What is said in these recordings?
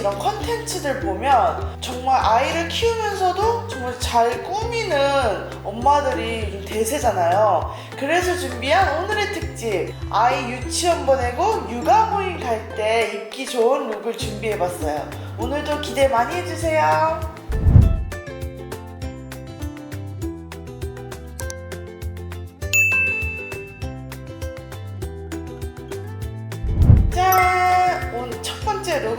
이런 컨텐츠들 보면 정말 아이를 키우면서도 정말 잘 꾸미는 엄마들이 좀 대세잖아요. 그래서 준비한 오늘의 특집 아이 유치원 보내고 육아 모임 갈 때 입기 좋은 룩을 준비해봤어요. 오늘도 기대 많이 해주세요.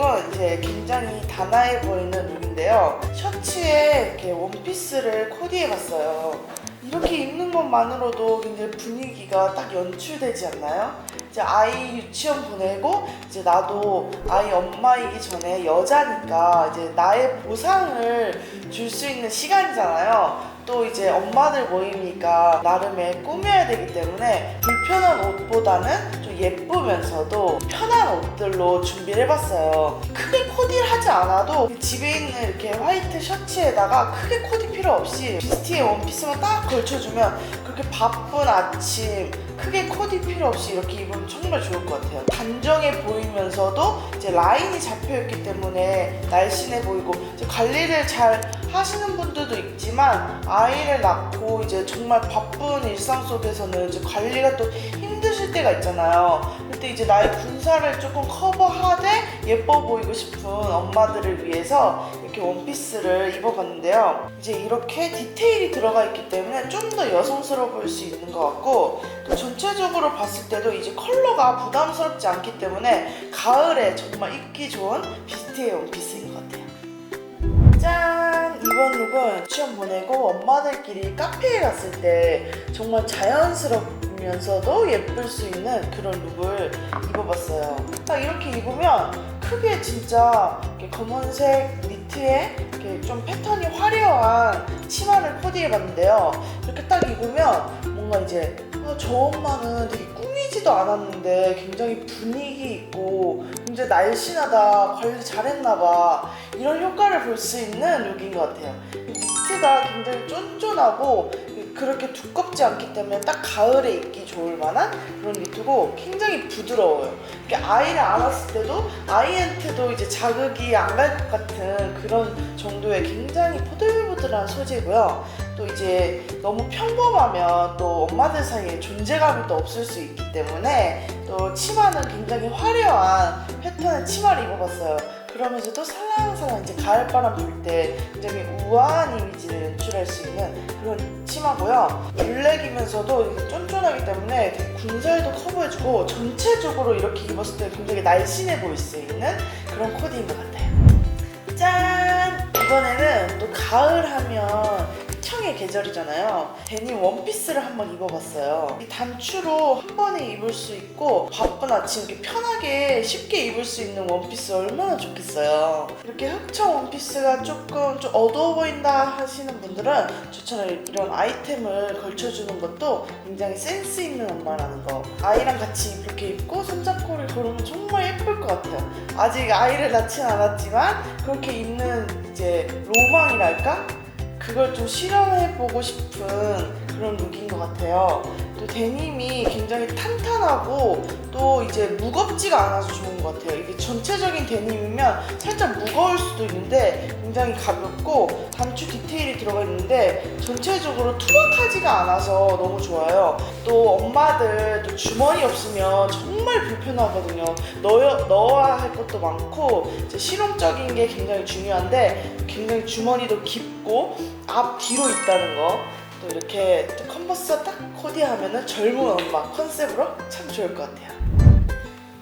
룩은 이제 굉장히 단아해 보이는 룩인데요. 셔츠에 이렇게 원피스를 코디해봤어요. 이렇게 입는 것만으로도 굉장히 분위기가 딱 연출되지 않나요? 이제 아이 유치원 보내고 이제 나도 아이 엄마이기 전에 여자니까 이제 나의 보상을 줄 수 있는 시간이잖아요. 또 이제 엄마들 모임이니까 나름의 꾸며야 되기 때문에 불편한 옷보다는 좀 예쁘면서도 편한 옷들로 준비를 해봤어요. 크게 코디를 하지 않아도 집에 있는 이렇게 화이트 셔츠에다가 크게 코디 필요 없이 비스티의 원피스만 딱 걸쳐주면 그렇게 바쁜 아침 크게 코디 필요 없이 이렇게 입으면 정말 좋을 것 같아요. 단정해 보이면서도 이제 라인이 잡혀 있기 때문에 날씬해 보이고 이제 관리를 잘 하시는 분들도 있지만 아이를 낳고 이제 정말 바쁜 일상 속에서는 이제 관리가 또 힘드실 때가 있잖아요. 그때 이제 나의 군살을 조금 커버하되 예뻐 보이고 싶은 엄마들을 위해서 이렇게 원피스를 입어봤는데요. 이제 이렇게 디테일이 들어가 있기 때문에 좀 더 여성스러워 보일 수 있는 것 같고 또 전체적으로 봤을 때도 이제 컬러가 부담스럽지 않기 때문에 가을에 정말 입기 좋은 비스트의 원피스인 것 같아요. 짠! 이번 룩은 시험 보내고 엄마들끼리 카페에 갔을 때 정말 자연스럽 면서도 예쁠 수 있는 그런 룩을 입어봤어요. 딱 이렇게 입으면 크게 진짜 검은색 니트에 좀 패턴이 화려한 치마를 코디해봤는데요. 이렇게 딱 입으면 뭔가 이제 아, 저 엄마는 되게 꾸미지도 않았는데 굉장히 분위기 있고 굉장히 날씬하다 관리 잘했나봐 이런 효과를 볼 수 있는 룩인 것 같아요. 이 니트가 굉장히 쫀쫀하고 그렇게 두껍지 않기 때문에 딱 가을에 입기 좋을 만한 그런 니트고 굉장히 부드러워요. 이렇게 아이를 안았을 때도 아이한테도 이제 자극이 안 갈 것 같은 그런 정도의 굉장히 포들포들한 소재고요. 또 이제 너무 평범하면 또 엄마들 사이에 존재감이 또 없을 수 있기 때문에 또 치마는 굉장히 화려한 패턴의 치마를 입어봤어요. 그러면서도 살랑살랑 이제 가을바람 불 때 굉장히 우아한 이미지를 연출할 수 있는 그런 치마고요. 블랙이면서도 쫀쫀하기 때문에 군살도 커버해주고 전체적으로 이렇게 입었을 때 굉장히 날씬해 보일 수 있는 그런 코디인 것 같아요. 짠! 이번에는 또 가을 하면 청의 계절이잖아요. 데님 원피스를 한번 입어봤어요. 이 단추로 한 번에 입을 수 있고 바쁜 아침 이렇게 편하게 쉽게 입을 수 있는 원피스 얼마나 좋겠어요. 이렇게 흑청 원피스가 조금 좀 어두워 보인다 하시는 분들은 저처럼 이런 아이템을 걸쳐주는 것도 굉장히 센스 있는 엄마라는 거. 아이랑 같이 이렇게 입고 손잡고를 걸으면 정말 예쁠 것 같아요. 아직 아이를 낳진 않았지만 그렇게 입는 이제 로망이랄까? 그걸 좀 실험해보고 싶은 그런 룩인 것 같아요. 또 데님이 굉장히 탄탄하고 또 이제 무겁지가 않아서 좋은 것 같아요. 이게 전체적인 데님이면 살짝 무거울 수도 있는데 굉장히 가볍고 단추 디테일이 들어가 있는데 전체적으로 투박하지가 않아서 너무 좋아요. 또 엄마들 또 주머니 없으면 정말 불편하거든요. 넣어, 넣어야 할 것도 많고 이제 실용적인 게 굉장히 중요한데 굉장히 주머니도 깊고 앞 뒤로 있다는 거. 또 이렇게 또 컨버스 딱 코디하면은 젊은 엄마 컨셉으로 참 좋을 것 같아요.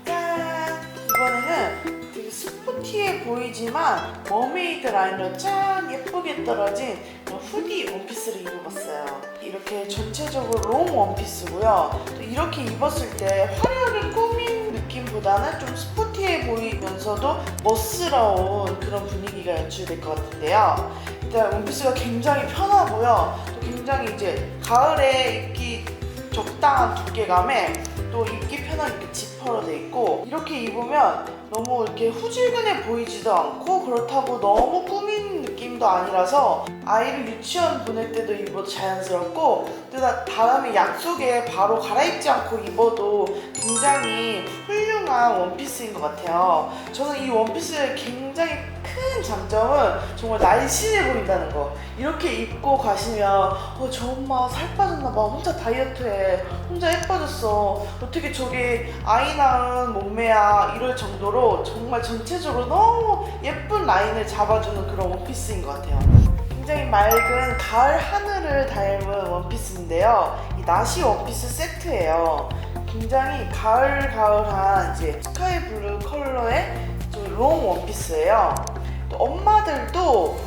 짠! 이번에는 되게 스포티해 보이지만 머메이드 라인으로 짠 예쁘게 떨어진 그런 후디 원피스를 입어봤어요. 이렇게 전체적으로 롱 원피스고요. 또 이렇게 입었을 때 화려하게 꾸민 느낌보다는 좀 스포티해 보이면서도 멋스러운 그런 분위기가 연출될 것 같은데요. 일단 원피스가 굉장히 편하고요. 또 굉장히 이제 가을에 입기 적당한 두께감에 또 입기 편하게 이렇게 지퍼로 돼 있고 이렇게 입으면 너무 이렇게 후질근해 보이지도 않고 그렇다고 너무 꾸민 느낌도 아니라서 아이를 유치원 보낼 때도 입어도 자연스럽고 또 다- 다음에 약속에 바로 갈아입지 않고 입어도 굉장히 훌륭한 원피스인 것 같아요. 저는 이 원피스의 굉장히 큰 장점은 정말 날씬해 보인다는 거. 이렇게 입고 가시면 어, 저 엄마 살 빠졌나 봐. 혼자 다이어트해. 혼자 예뻐졌어. 어떻게 저게 아이 낳은 몸매야 이럴 정도로 정말 전체적으로 너무 예쁜 라인을 잡아주는 그런 원피스인 것 같아요. 굉장히 맑은 가을 하늘을 닮은 원피스인데요. 이 나시 원피스 세트예요. 굉장히 가을 가을한 이제 스카이 블루 컬러의 좀롱 원피스예요. 또 엄마들도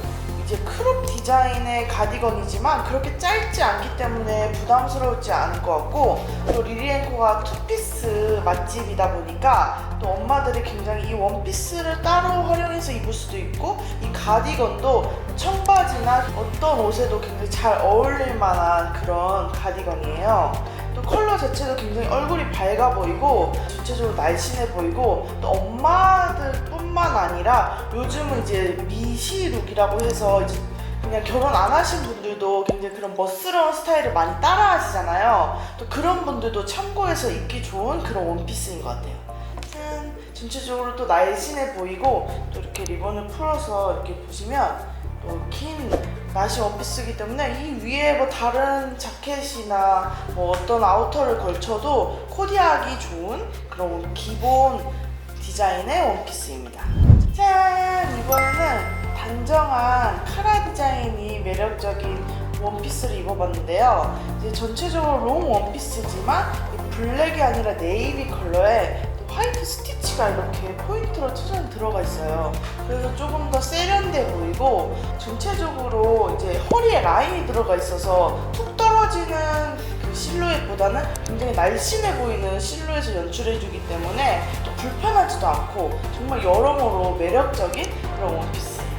이제 크롭 디자인의 가디건이지만 그렇게 짧지 않기 때문에 부담스러울지 않을 것 같고 또 리리앤코가 투피스 맛집이다 보니까 또 엄마들이 굉장히 이 원피스를 따로 활용해서 입을 수도 있고 이 가디건도 청바지나 어떤 옷에도 굉장히 잘 어울릴 만한 그런 가디건이에요. 또 컬러 자체도 굉장히 얼굴이 밝아 보이고 전체적으로 날씬해 보이고 또 엄마들뿐 만 아니라 요즘은 이제 미시룩이라고 해서 이제 그냥 결혼 안 하신 분들도 굉장히 그런 멋스러운 스타일을 많이 따라 하시잖아요. 또 그런 분들도 참고해서 입기 좋은 그런 원피스인 것 같아요. 짠! 전체적으로 또 날씬해 보이고 또 이렇게 리본을 풀어서 이렇게 보시면 또긴 나시 원피스이기 때문에 이 위에 뭐 다른 자켓이나 뭐 어떤 아우터를 걸쳐도 코디하기 좋은 그런 기본 디자인의 원피스입니다. 짠! 이번에는 단정한 카라 디자인이 매력적인 원피스를 입어봤는데요. 이제 전체적으로 롱 원피스지만 이 블랙이 아니라 네이비 컬러에 또 화이트 스티치가 이렇게 포인트로 쳐져 들어가 있어요. 그래서 조금 더 세련돼 보이고 전체적으로 이제 허리에 라인이 들어가 있어서 툭 떨어지는 그 실루엣보다는 굉장히 날씬해 보이는 실루엣을 연출해주기 때문에 또 불편하지도 않고 정말 여러모로 매력적인 그런 원피스예요.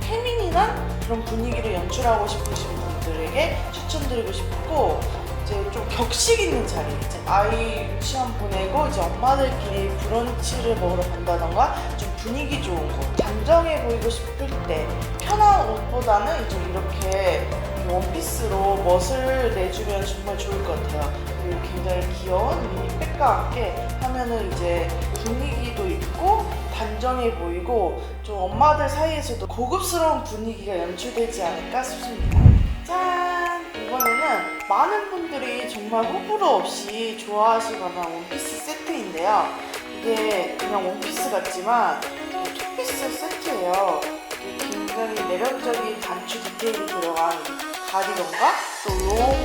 페미닌한 그런 분위기를 연출하고 싶으신 분들에게 추천드리고 싶고 이제 좀 격식 있는 자리 이제 아이 유치원 보내고 이제 엄마들끼리 브런치를 먹으러 간다던가 좀 분위기 좋은 곳 단정해 보이고 싶을 때 편한 옷보다는 이제 이렇게 이 원피스로 멋을 내주면 정말 좋을 것 같아요 그리고 굉장히 귀여운 미니 백과 함께 하면은 이제 분위기도 있고 단정해 보이고 좀 엄마들 사이에서도 고급스러운 분위기가 연출되지 않을까 싶습니다. 짠! 이번에는 많은 분들이 정말 호불호 없이 좋아하시거나 원피스 세트인데요. 이게 그냥 원피스 같지만 투피스 세트예요. 가디건과 또롱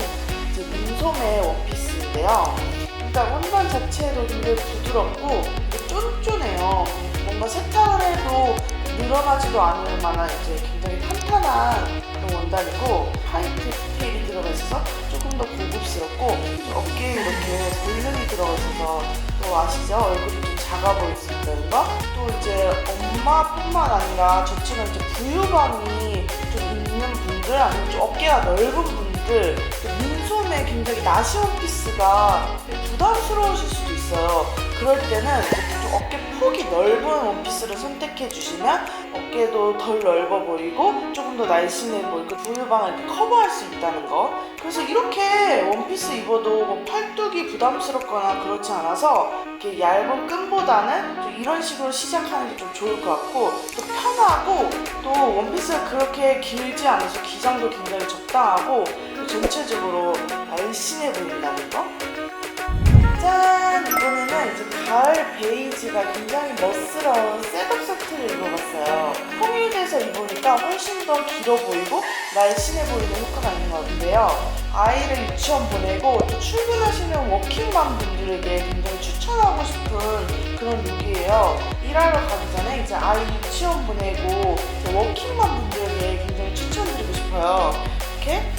민소매 원피스인데요. 일단 원단 자체도 굉장히 부드럽고 쫀쫀해요. 뭔가 세탁을 해도 늘어나지도 않을 만한 이제 굉장히 탄탄한 원단이고 화이트 디테일이 들어가 있어서 조금 더 고급스럽고 어깨에 이렇게 볼륨이 들어가 있어서 또 아시죠? 얼굴이 좀 작아 보일 수 있다는 거. 또 이제 엄마뿐만 아니라 저처럼 이제 부유감이 분들 아니면 좀 어깨가 넓은 분들 또 민소매 굉장히 나시 원피스가 부담스러우실 수도 있어요. 그럴 때는 좀 어깨 폭이 넓은 원피스를 선택해 주시면 어깨도 덜 넓어 보이고 조금 더 날씬해 보이고 부유방을 이렇게 커버할 수 있다는 거. 그래서 이렇게 원피스 입어도 뭐 팔뚝이 부담스럽거나 그렇지 않아서 이렇게 얇은 끈보다는 좀 이런 식으로 시작하는 게 좀 좋을 것 같고 또 원피스가 그렇게 길지 않아서 기장도 굉장히 적당하고 또 전체적으로 날씬해 보인다는 거. 짠! 이번에는 이제 가을 베이지가 굉장히 멋스러운 셋업 세트를 입어봤어요. 통일돼서 입으니까 훨씬 더 길어 보이고 날씬해 보이는 효과가 있는 것 같은데요. 아이를 유치원 보내고 또 출근하시는 워킹맘 분들에게 굉장히 추천하고 싶은 그런 룩이에요. 일하러 가기 전에 이제 아이 유치원 보내고 워킹맘 분들에게 굉장히 추천드리고 싶어요. 이렇게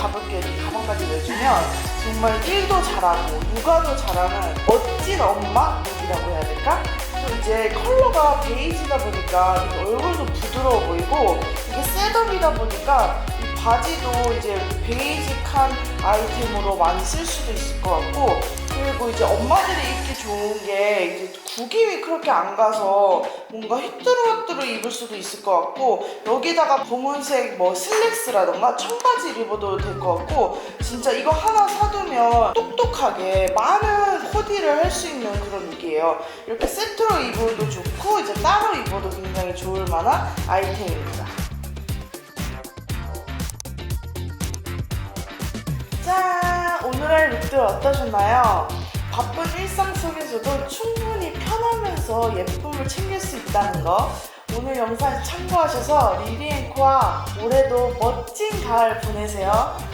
가볍게 이렇게 가방까지 내주면 정말 일도 잘하고 육아도 잘하는 멋진 엄마 룩이라고 해야 될까? 또 이제 컬러가 베이지다 보니까 얼굴도 부드러워 보이고 이게 셋업이다 보니까 이 바지도 이제 베이직한 아이템으로 많이 쓸 수도 있을 것 같고 그리고 이제 엄마들이 입기 좋은 게 이제 구김이 그렇게 안 가서 뭔가 휘뚜루마뚜루 입을 수도 있을 것 같고 여기다가 검은색 뭐 슬랙스라던가 청바지 입어도 될 것 같고 진짜 이거 하나 사두면 똑똑하게 많은 코디를 할 수 있는 그런 룩이에요. 이렇게 세트로 입어도 좋고 이제 따로 입어도 굉장히 좋을 만한 아이템입니다. 짠! 오늘의 룩들 어떠셨나요? 바쁜 일상 속에서도 충분히 편하면서 예쁨을 챙길 수 있다는 거 오늘 영상 참고하셔서 리리앤코와 올해도 멋진 가을 보내세요.